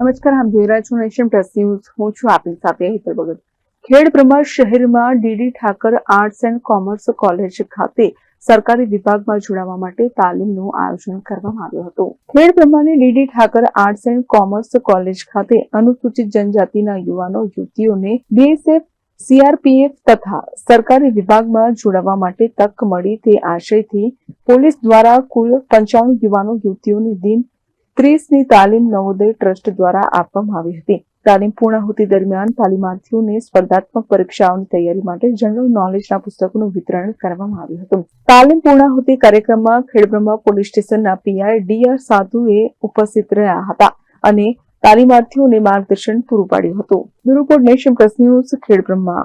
નમસ્કાર, આપ જોઈ રહ્યા છો નેશન પ્લસ ન્યૂઝ. હું છું આપની સાથે હિતલ ભગત. ખેડ બ્રહ્મા શહેરમાં DD Thakar arts and commerce college ખાતે સરકારી વિભાગમાં જોડાવા માટે તાલીમનું આયોજન કરવામાં આવ્યું હતું. ખેડ બ્રહ્માની DD Thakar arts and commerce college ખાતે અનુસૂચિત જનજાતિના યુવાનો, યુવતીઓને બીએસએફ સીઆરપીએફ તથા સરકારી વિભાગમાં જોડાવા માટે તક મળી તે આશયથી પોલીસ દ્વારા કુલ પંચાણું યુવાનો, યુવતીઓને દિન ત્રીસની તાલીમ નવોદય ટ્રસ્ટ દ્વારા આપવામાં આવી હતી. તાલીમ પૂર્ણાહુતિ દરમિયાન તાલીમાર્થીઓને સ્પર્ધાત્મક પરીક્ષાઓની તૈયારી માટે જનરલ નોલેજના પુસ્તકોનું વિતરણ કરવામાં આવ્યું હતું. તાલીમ પૂર્ણાહુતિ કાર્યક્રમમાં ખેડબ્રહ્મા પોલીસ સ્ટેશનના પીઆઈ ડીઆર સાધુએ ઉપસ્થિત રહ્યા હતા અને તાલીમાર્થીઓને માર્ગદર્શન પૂરું પાડ્યું હતું. Bureau nation plus news, Khedbrahma.